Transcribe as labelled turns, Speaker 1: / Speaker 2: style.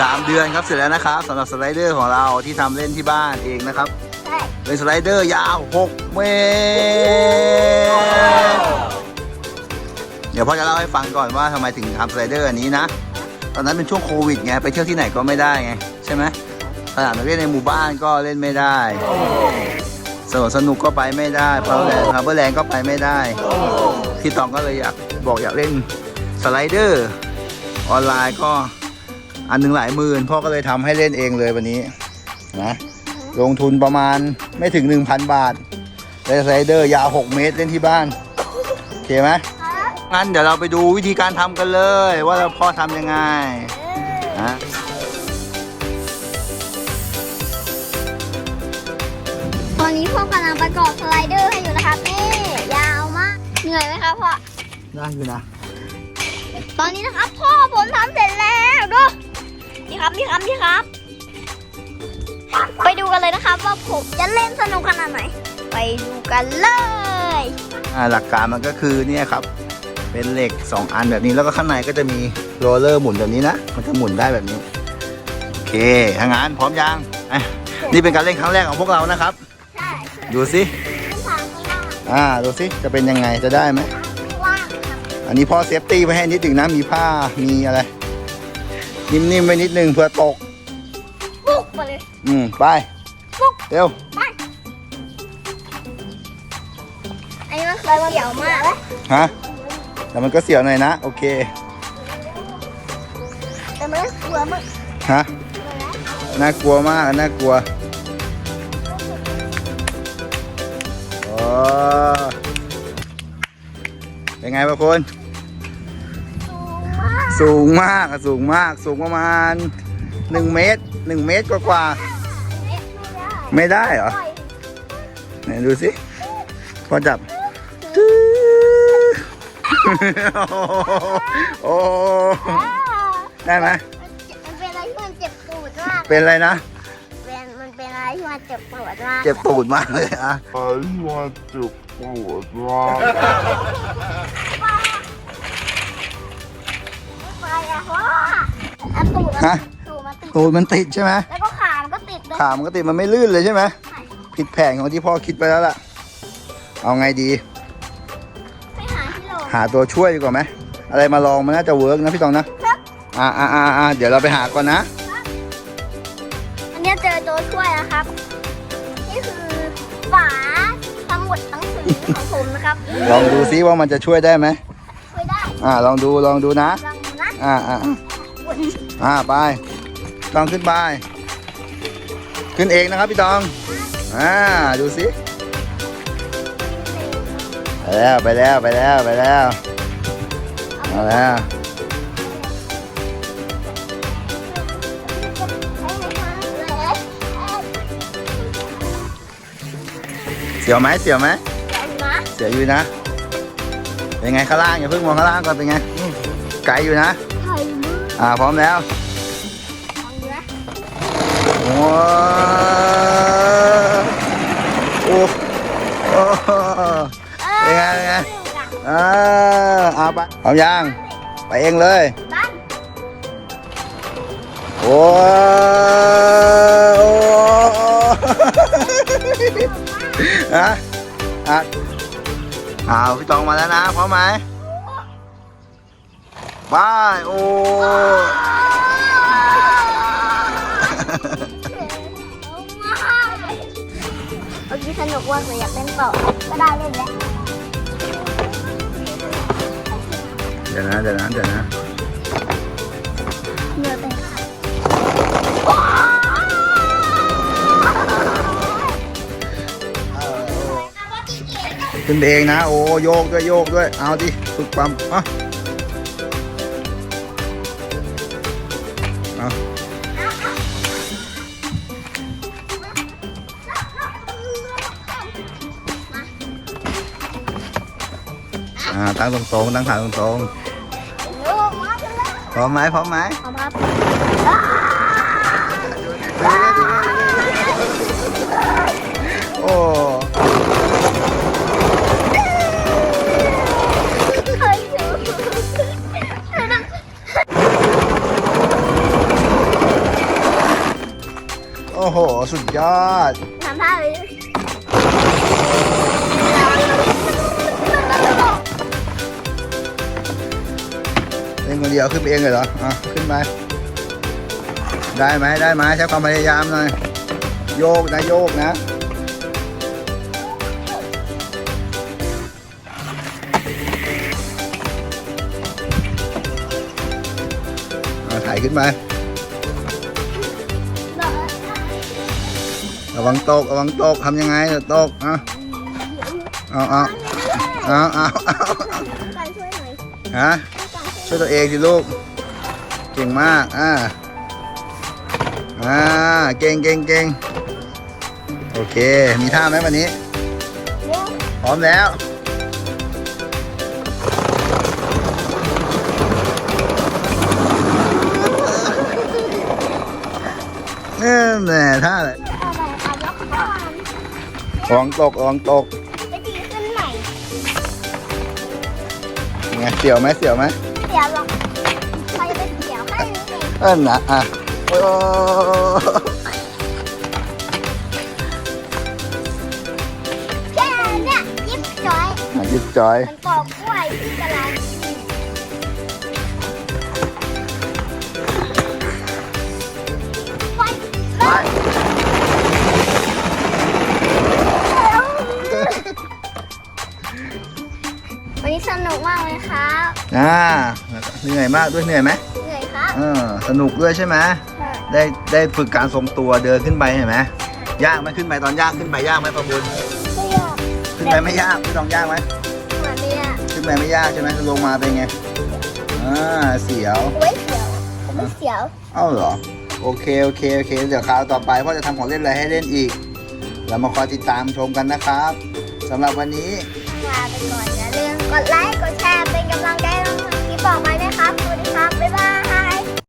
Speaker 1: สามเดือนครับเสร็จแล้วนะครับสำหรับสไลเดอร์ของเราที่ทำเล่นที่บ้านเองนะครับ
Speaker 2: ใช่
Speaker 1: เป็นสไลเดอร์ยาว 6 เมตร เดี๋ยวพ่อจะเล่าให้ฟังก่อนว่าทำไมถึงทำสไลเดอร์อันนี้นะ ตอนนั้นเป็นช่วงโควิดไง ไปเที่ยวที่ไหนก็ไม่ได้ไง ใช่ไหมสนามเล่นในหมู่บ้านก็เล่นไม่ได้สวนสนุกก็ไปไม่ได้เพราะแลนด์ฮาร์เบอร์แลนด์ก็ไปไม่ได้ พี่ตองก็เลยอยากบอกอยากเล่นสไลเดอร์ ออนไลน์ก็อันหนึ่งหลายหมื่นพ่อก็เลยทำให้เล่นเองเลยวันนี้นะลงทุนประมาณไม่ถึง 1,000 บาทเล่นสไลเดอร์ยาว 6 เมตรเล่นที่บ้านโอเคไหม
Speaker 2: ครับ
Speaker 1: งั้นเดี๋ยวเราไปดูวิธีการทำกันเลย ว่าเราพ่อทำยังไงนะ
Speaker 2: ตอนนี้พ่อกำลังประกอบสไลเดอร์ให้อยู่นะครับนี่ยาวมาก เหนื่อยไหมครับพ่อ
Speaker 1: ได้อยู่นะ
Speaker 2: ตอนนี้นะครับพ่อผมทำเสร็จแล้วดูนี่ครับนี่ครับนี่ครับ ไปดูกันเลยนะครับว่าผมจะเล่นสนุกขนาดไหน ไปดูกันเลย
Speaker 1: อ่าหลักการมันก็คือเนี่ยครับ เป็นเหล็ก 2 อันแบบนี้แล้วก็ข้างในก็จะมีโรลเลอร์หมุนแบบนี้นะ มันจะหมุนได้แบบนี้ โอเคถ้างั้นพร้อมยังอะนี่เป็นการเล่นครั้งแรกของพวกเรานะครับ
Speaker 2: ใช่
Speaker 1: ดูสิ
Speaker 2: ขึ้นทางข้างล่าง
Speaker 1: อ่าดูสิจะเป็นยังไงจะได้ไหม อันนี้พ่อเซฟตี้ไว้ให้นิดหนึ่งนะมีผ้ามีอะไร นิ่มๆไว้นิดหนึ่งเพื่อตก
Speaker 2: ปุ๊กไปเลย
Speaker 1: อืมไป
Speaker 2: ปุ๊ก
Speaker 1: เร็ว
Speaker 2: ไปอันนี้มันเคยเกี่ยวมากเลย
Speaker 1: ฮะแต่มันก็เสียวหน่อยนะโอเค
Speaker 2: แต่มันกลัวมาก
Speaker 1: ฮะน่ากลัวมากน่ากลัวโอ้ เป็นไงบางคน
Speaker 2: สูงมาก
Speaker 1: สูงมากอะสูงมากสูงประมาณหนึ่งเมตรหนึ่งเมตรกว่า
Speaker 2: ไม่ได้
Speaker 1: ๆไม่ได้เหรอ
Speaker 2: ปล่อย
Speaker 1: ไหนดูสิพอจับจื้อโอ้โหได้ไหม
Speaker 2: มันเป็นอะไรที่มันเจ็บปวดมาก
Speaker 1: เป็นอะไรนะ
Speaker 2: เป็นมันเป็นอะไรที่มันเจ็บปวดมาก
Speaker 1: เจ็บตูดมากเลยอะ
Speaker 3: Aí uma teu porra.
Speaker 2: ไปอะพ่ออะตูด
Speaker 1: ฮะ
Speaker 2: ตูดมาติด
Speaker 1: ตูดมันติดใช่ไหม
Speaker 2: แล้วก็ขามันก็ติดเลย
Speaker 1: ขามันก็ติดมันไม่ลื่นเลยใช่ไหมผิดแผนของที่พ่อคิดไปแล้วล่ะ เอาไงดี
Speaker 2: ไปหาที่โหล
Speaker 1: หาตัวช่วยดีกว่าไหมอะไรมาลองมันน่าจะเวิร์กนะพี่ตองนะ
Speaker 2: ครับ
Speaker 1: อ่าอ่าอ่าอ่าเดี๋ยวเราไปหาก่อนนะ
Speaker 2: อันเนี้ยเจอตัวช่วยนะครับ นี่คือฝา สมุดหนังสือของผมนะครับ
Speaker 1: ลองดูซิว่ามันจะช่วยได้ไหม
Speaker 2: ช่วยได้
Speaker 1: อ่าลองดูลองดูนะ
Speaker 2: ลองดูนะ
Speaker 1: อ่าอ่าอ่าไปตองขึ้นไป ขึ้นเองนะครับพี่ตอง อ่าดูสิไปแล้วไปแล้วไปแล้วไปแล้วมาแล้ว สียวไหมเสียวไหมเสียวอยู่นะ เป็นไงข้างล่างอย่าเพิ่งมองข้างล่างก่อนเป็นไง ไกลอยู่นะ อ่าพร้อมแล้วว้าวโอ้โอ้เป็นไงเป็นไงอ่าเอาไปพร้อมยังไปเองเลยโอ้ โอ้ฮะอะเอาพี่ตองมาแล้วนะพร้อมไหมไปโอ้
Speaker 2: เมื่อกี้สนุกมากเลยอยากเล่นต่อก็ได้เล่นแล้ว
Speaker 1: เดี๋ยวนะเดี๋ยวนะเดี๋ยวนะ
Speaker 2: เหนื่อยไป
Speaker 1: ขึ้นเองนะ โอ้โยกด้วยโยกด้วย เอาดิฝึกความอะเอาอ่าตั้งตรงๆตั้งขาตรงๆพร้อมไหมพร้อมไหม
Speaker 2: เอามา
Speaker 1: โอ้ โห สุดยอด
Speaker 2: ทำท่าไป
Speaker 1: เล่นคนเดียวขึ้นไปเองเลยเหรอ อะ ขึ้นไป ได้ไหมได้ไหมใช้ความพยายามหน่อย โยกนะโยกนะเอาถ่ายขึ้นมา วังตกระวังตกทำยังไงเดี๋ยวตกอะเอาเอาเอาเอาเอา
Speaker 2: การช่วยหน่อย
Speaker 1: ฮะช่วยตัวเองสิลูก เก่งมากอ่าอ่าเก่งเก่งเก่งโอเค มีท่าไหมวันนี้ พร้อมแล้วนี่แน่ท่าเลย
Speaker 2: ระ
Speaker 1: วังตกระวังตก
Speaker 2: ไปตีขึ้นใหม่
Speaker 1: ไงเสียวไหมเสียวไหม
Speaker 2: เดี๋ยวลองใครเป็นเดี๋ยวให้นี่เอง
Speaker 1: เอิ้นนะอะโอ้ยโอ้ย
Speaker 2: แค่เนี่ยยิบจอย
Speaker 1: อะยิบจอย
Speaker 2: มันปอกกล้วยที่กำลัง
Speaker 1: อ่าเหนื่อยมากด้วยเหนื่อยไหม
Speaker 2: เหนื่อยครับ
Speaker 1: เออสนุกด้วยใช่ไหมได้ได้ฝึกการทรงตัวเดินขึ้นไปเห็นไหมยากไหมขึ้นไปตอนยากขึ้นไปยากไหมประบุญ
Speaker 2: ไม่ยาก
Speaker 1: ขึ้นไปไม่ยากพี่ตองยากไหม
Speaker 2: เหมือนไม่ยาก
Speaker 1: ขึ้นไปไม่ยากใช่ไหมลงมาเป็นไงอ่าเสียว
Speaker 2: โอ้ยเสียวผมไม่เสียว
Speaker 1: เอ้าเหรอโอเคโอเคโอเคเดี๋ยวคราวต่อไปพ่อจะทำของเล่นอะไรให้เล่นอีกเรามาคอยติดตามชมกันนะครับสำหรับวันนี้
Speaker 2: ลาไปก่อนอย่าลืมก ดไลค์ กดแชร์ เป็นกำลังใจให้เราทำคลิปต่อไปนะครับ สวัสดีครับ บ๊ายบาย